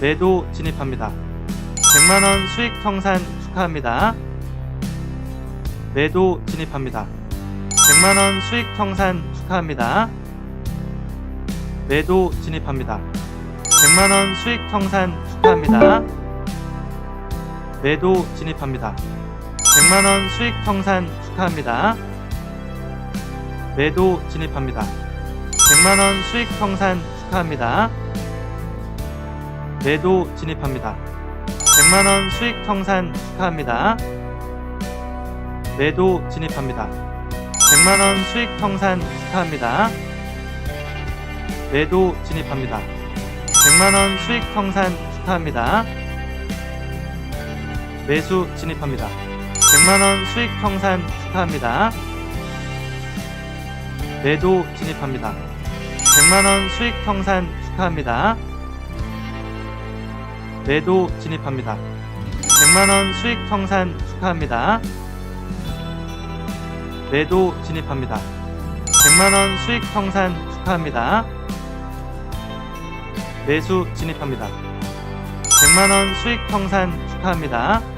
매도 진입합니다. 100만원 수익 청산 축하합니다. 매도 진입합니다. 100만원 수익 청산 축하합니다. 매도 진입합니다. 100만원 수익 청산 축하합니다. 매도 진입합니다. 100만원 수익 청산 축하합니다. 매도 진입합니다. 100만원 수익 청산 축하합니다. 매도 진입합니다. 100만원 수익 청산 축하합니다. 매도 진입합니다. 100만원 수익 청산 축하합니다. 매도 진입합니다. 100만원 수익 청산 축하합니다. 매수 진입합니다. 100만원 수익 청산 축하합니다. 매도 진입합니다. 100만원 수익 청산 축하합니다. 매도 진입합니다. 100만원 수익 청산 축하합니다. 매도 진입합니다. 100만원 수익 청산 축하합니다. 매수 진입합니다. 100만원 수익 청산 축하합니다.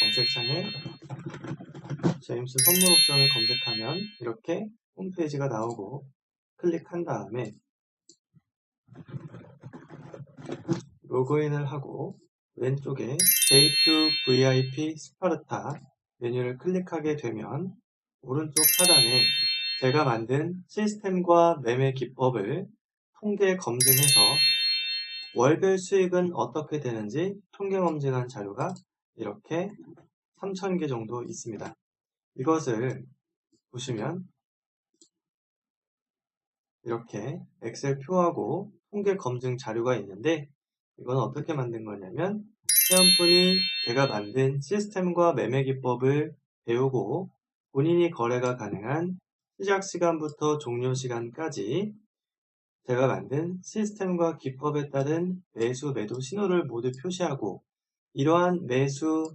검색창에 제임스 선물 옵션을 검색하면 이렇게 홈페이지가 나오고 클릭한 다음에 로그인을 하고 왼쪽에 J2 VIP 스파르타 메뉴를 클릭하게 되면 오른쪽 하단에 제가 만든 시스템과 매매 기법을 통계 검증해서 월별 수익은 어떻게 되는지 통계 검증한 자료가 이렇게 3,000개 정도 있습니다. 이것을 보시면 이렇게 엑셀 표하고 통계 검증 자료가 있는데 이건 어떻게 만든 거냐면 회원분이 제가 만든 시스템과 매매 기법을 배우고 본인이 거래가 가능한 시작 시간부터 종료 시간까지 제가 만든 시스템과 기법에 따른 매수, 매도 신호를 모두 표시하고 이러한 매수,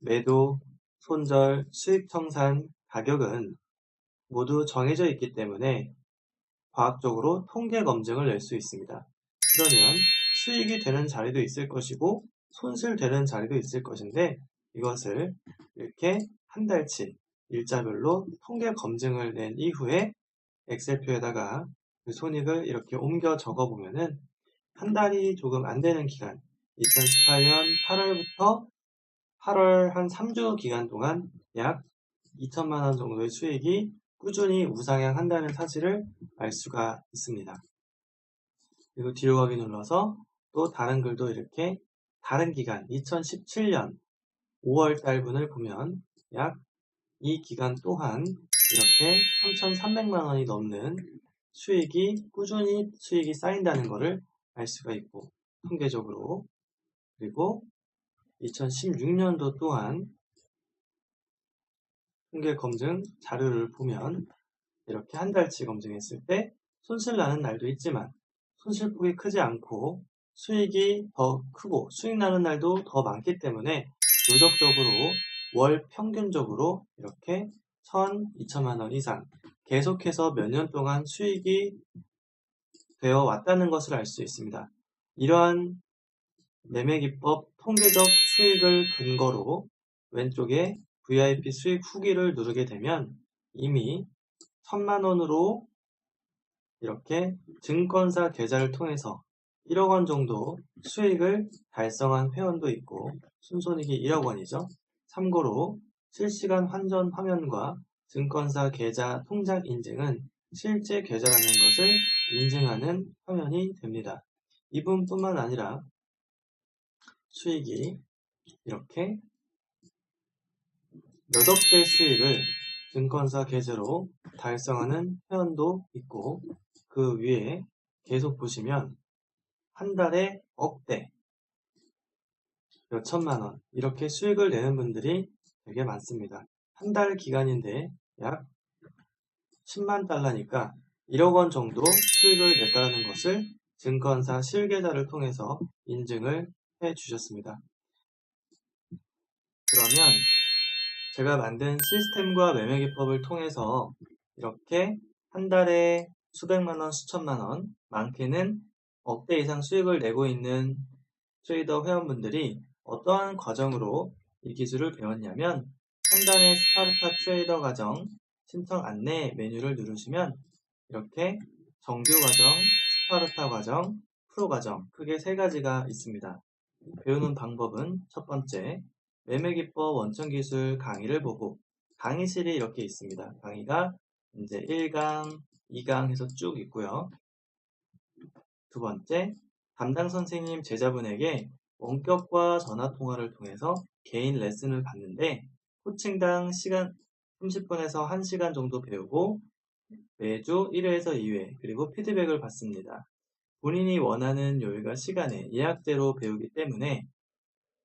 매도, 손절, 수익 청산, 가격은 모두 정해져 있기 때문에 과학적으로 통계 검증을 낼 수 있습니다. 그러면 수익이 되는 자리도 있을 것이고 손실되는 자리도 있을 것인데 이것을 이렇게 한 달치 일자별로 통계 검증을 낸 이후에 엑셀표에다가 그 손익을 이렇게 옮겨 적어 보면은 한 달이 조금 안 되는 기간 2018년 8월부터 8월 한 3주 기간 동안 약 2천만 원 정도의 수익이 꾸준히 우상향 한다는 사실을 알 수가 있습니다. 그리고 뒤로 가기 눌러서 또 다른 글도 이렇게 다른 기간 2017년 5월 달분을 보면 약 이 기간 또한 이렇게 3,300만 원이 넘는 수익이 꾸준히 수익이 쌓인다는 것을 알 수가 있고 통계적으로 그리고 2016년도 또한 통계 검증 자료를 보면 이렇게 한 달치 검증했을 때 손실 나는 날도 있지만 손실폭이 크지 않고 수익이 더 크고 수익 나는 날도 더 많기 때문에 누적적으로 월 평균적으로 이렇게 1,000, 2천만 원 이상 계속해서 몇 년 동안 수익이 되어 왔다는 것을 알 수 있습니다. 이러한 매매기법 통계적 수익을 근거로 왼쪽에 VIP 수익 후기를 누르게 되면 이미 1천만 원으로 이렇게 증권사 계좌를 통해서 1억 원 정도 수익을 달성한 회원도 있고 순손익이 1억 원이죠. 참고로 실시간 환전 화면과 증권사 계좌 통장 인증은 실제 계좌라는 것을 인증하는 화면이 됩니다. 이분뿐만 아니라 수익이 이렇게 몇 억 배 수익을 증권사 계좌로 달성하는 회원도 있고 그 위에 계속 보시면 한 달에 억대 몇 천만 원 이렇게 수익을 내는 분들이 되게 많습니다. 한 달 기간인데 약 10만 달러니까 1억 원 정도 수익을 냈다는 것을 증권사 실계좌를 통해서 인증을 해 주셨습니다. 그러면 제가 만든 시스템과 매매 기법을 통해서 이렇게 한 달에 수백만 원, 수천만 원, 많게는 억대 이상 수익을 내고 있는 트레이더 회원분들이 어떠한 과정으로 이 기술을 배웠냐면 상단의 스파르타 트레이더 과정 신청 안내 메뉴를 누르시면 이렇게 정규 과정, 스파르타 과정, 프로 과정 크게 세 가지가 있습니다. 배우는 방법은 첫 번째 매매기법 원천기술 강의를 보고 강의실이 이렇게 있습니다. 강의가 이제 1강, 2강 해서 쭉 있고요. 두 번째, 담당 선생님 제자분에게 원격과 전화 통화를 통해서 개인 레슨을 받는데 코칭당 시간 30분에서 1시간 정도 배우고 매주 1회에서 2회 그리고 피드백을 받습니다. 본인이 원하는 요일과 시간에 예약대로 배우기 때문에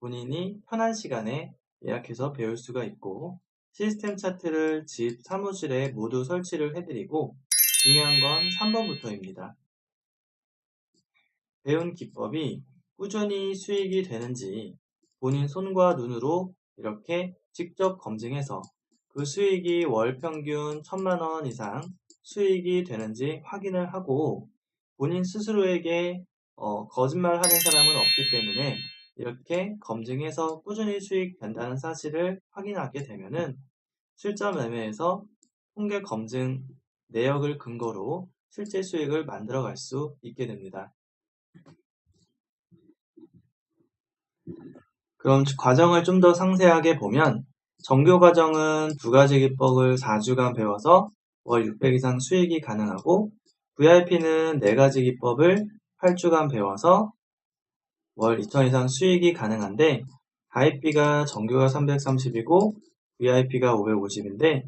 본인이 편한 시간에 예약해서 배울 수가 있고 시스템 차트를 집 사무실에 모두 설치를 해드리고 중요한 건 3번부터입니다. 배운 기법이 꾸준히 수익이 되는지 본인 손과 눈으로 이렇게 직접 검증해서 그 수익이 월 평균 1000만원 이상 수익이 되는지 확인을 하고 본인 스스로에게 어, 거짓말 하는 사람은 없기 때문에 이렇게 검증해서 꾸준히 수익 된다는 사실을 확인하게 되면은 실전 매매에서 통계 검증 내역을 근거로 실제 수익을 만들어 갈 수 있게 됩니다. 그럼 과정을 좀 더 상세하게 보면 정교 과정은 두 가지 기법을 4주간 배워서 월 600 이상 수익이 가능하고 VIP는 네 가지 기법을 8주간 배워서 월2000 이상 수익이 가능한데 가입비가 정규가 330이고 VIP가 550인데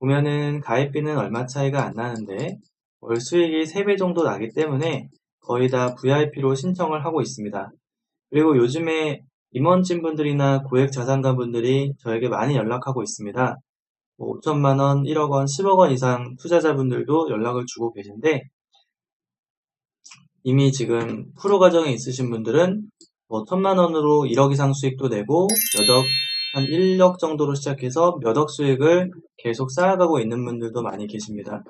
보면은 가입비는 얼마 차이가 안 나는데 월 수익이 3배 정도 나기 때문에 거의 다 VIP로 신청을 하고 있습니다. 그리고 요즘에 임원진 분들이나 고액 자산가 분들이 저에게 많이 연락하고 있습니다. 뭐 5천만 원, 1억 원, 10억 원 이상 투자자분들도 연락을 주고 계신데 이미 지금 프로 과정에 있으신 분들은 뭐 천만 원으로 1억 이상 수익도 내고 몇 억, 한 1억 정도로 시작해서 몇억 수익을 계속 쌓아가고 있는 분들도 많이 계십니다.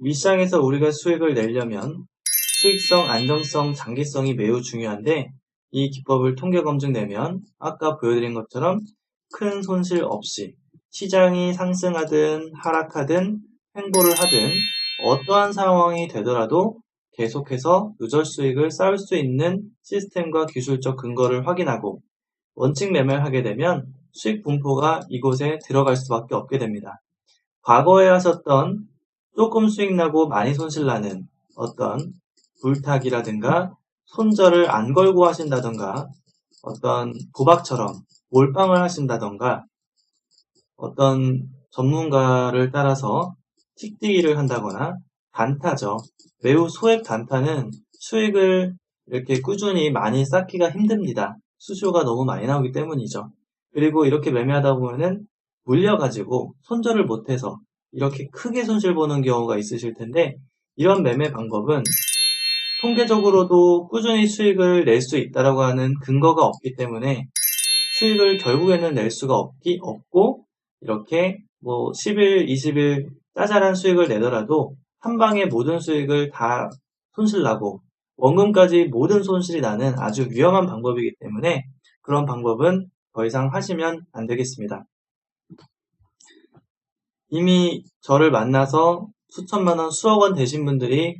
윗시장에서 우리가 수익을 내려면 수익성, 안정성, 장기성이 매우 중요한데 이 기법을 통계 검증되면 아까 보여드린 것처럼 큰 손실 없이 시장이 상승하든 하락하든 횡보를 하든 어떠한 상황이 되더라도 계속해서 누적 수익을 쌓을 수 있는 시스템과 기술적 근거를 확인하고 원칙 매매를 하게 되면 수익 분포가 이곳에 들어갈 수밖에 없게 됩니다. 과거에 하셨던 조금 수익 나고 많이 손실 나는 어떤 불타기라든가 손절을 안 걸고 하신다던가 어떤 도박처럼 몰빵을 하신다던가 어떤 전문가를 따라서 틱뛰기를 한다거나 단타죠. 매우 소액 단타는 수익을 이렇게 꾸준히 많이 쌓기가 힘듭니다. 수수료가 너무 많이 나오기 때문이죠. 그리고 이렇게 매매하다 보면은 물려가지고 손절을 못해서 이렇게 크게 손실 보는 경우가 있으실 텐데 이런 매매 방법은 통계적으로도 꾸준히 수익을 낼 수 있다라고 하는 근거가 없기 때문에 수익을 결국에는 낼 수가 없기 없고 이렇게 뭐 10일, 20일 짜잘한 수익을 내더라도 한 방에 모든 수익을 다 손실나고 원금까지 모든 손실이 나는 아주 위험한 방법이기 때문에 그런 방법은 더 이상 하시면 안 되겠습니다. 이미 저를 만나서 수천만 원, 수억 원 되신 분들이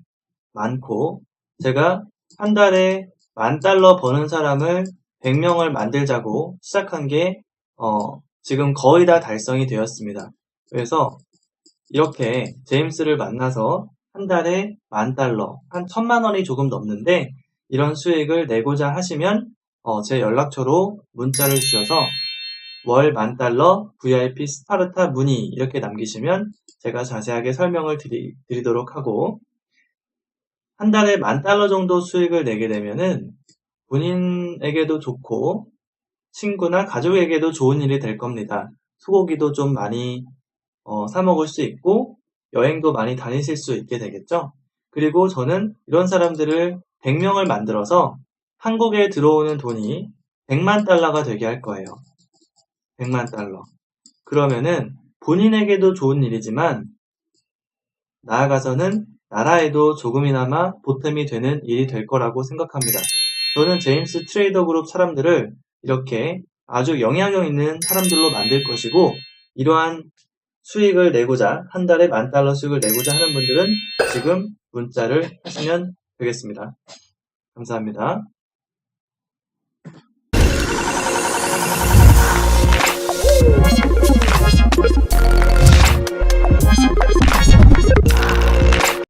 많고 제가 한 달에 만 달러 버는 사람을 100명을 만들자고 시작한 게 어, 지금 거의 다 달성이 되었습니다. 그래서 이렇게 제임스를 만나서 한 달에 만 달러, 한 천만 원이 조금 넘는데 이런 수익을 내고자 하시면 어, 제 연락처로 문자를 주셔서 월 만 달러 VIP 스파르타 문의 이렇게 남기시면 제가 자세하게 설명을 드리, 드리도록 하고 한 달에 만 달러 정도 수익을 내게 되면은 본인에게도 좋고 친구나 가족에게도 좋은 일이 될 겁니다. 소고기도 좀 많이 어, 사 먹을 수 있고 여행도 많이 다니실 수 있게 되겠죠. 그리고 저는 이런 사람들을 100명을 만들어서 한국에 들어오는 돈이 100만 달러가 되게 할 거예요. 100만 달러. 그러면은 본인에게도 좋은 일이지만 나아가서는 나라에도 조금이나마 보탬이 되는 일이 될 거라고 생각합니다. 저는 제임스 트레이더 그룹 사람들을 이렇게 아주 영향력 있는 사람들로 만들 것이고 이러한 수익을 내고자 한 달에 만 달러 수익을 내고자 하는 분들은 지금 문자를 하시면 되겠습니다. 감사합니다. Thank.